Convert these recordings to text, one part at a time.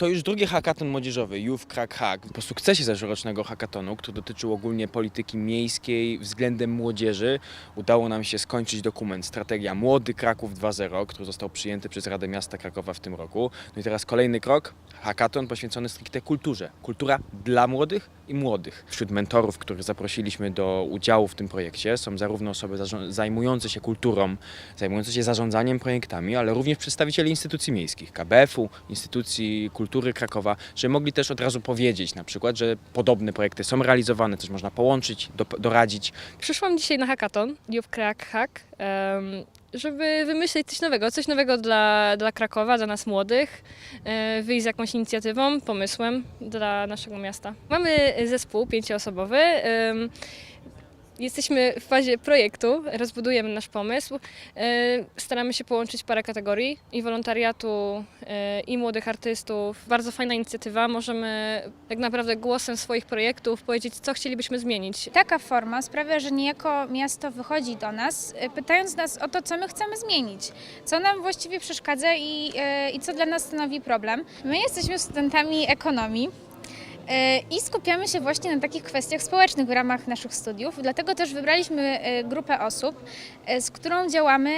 To już drugi hackathon młodzieżowy, Youth Crack Hack. Po sukcesie zeszłorocznego hackathonu, który dotyczył ogólnie polityki miejskiej względem młodzieży, udało nam się skończyć dokument Strategia Młody Kraków 2.0, który został przyjęty przez Radę Miasta Krakowa w tym roku. No i teraz kolejny krok, hackathon poświęcony stricte kulturze. Kultura dla młodych i młodych. Wśród mentorów, których zaprosiliśmy do udziału w tym projekcie są zarówno osoby zajmujące się kulturą, zajmujące się zarządzaniem projektami, ale również przedstawiciele instytucji miejskich, KBF-u, instytucji kultury Krakowa, że mogli też od razu powiedzieć na przykład, że podobne projekty są realizowane, coś można połączyć, do, doradzić. Przyszłam dzisiaj na hackathon, Youth Crack Hack, żeby wymyślić coś nowego, coś nowego dla, dla Krakowa, dla nas młodych, e, wyjść z jakąś inicjatywą, pomysłem dla naszego miasta. Mamy zespół pięcioosobowy. Jesteśmy w fazie projektu, rozbudujemy nasz pomysł. E, Staramy się połączyć parę kategorii i wolontariatu, e, i młodych artystów. Bardzo fajna inicjatywa. Możemy tak naprawdę głosem swoich projektów powiedzieć, co chcielibyśmy zmienić. Taka forma sprawia, że niejako miasto wychodzi do nas, y, pytając nas o to, co my chcemy zmienić, co nam właściwie przeszkadza i, i co dla nas stanowi problem. My jesteśmy studentami ekonomii. Y, I skupiamy się właśnie na takich kwestiach społecznych w ramach naszych studiów. Dlatego też wybraliśmy y, grupę osób, y, z którą działamy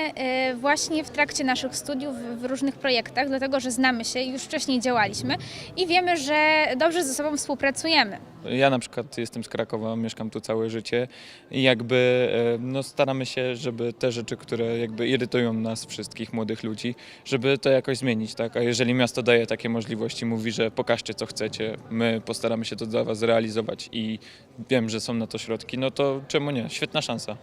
właśnie w trakcie naszych studiów w różnych projektach, dlatego że znamy się i już wcześniej działaliśmy i wiemy, że dobrze ze sobą współpracujemy. Ja na przykład jestem z Krakowa, mieszkam tu całe życie i jakby e, no, staramy się, żeby te rzeczy, które jakby irytują nas wszystkich młodych ludzi, żeby to jakoś zmienić, tak? A jeżeli miasto daje takie możliwości, mówi, że pokażcie co chcecie, my postaramy się to dla was zrealizować i wiem, że są na to środki, no to czemu nie? Świetna szansa.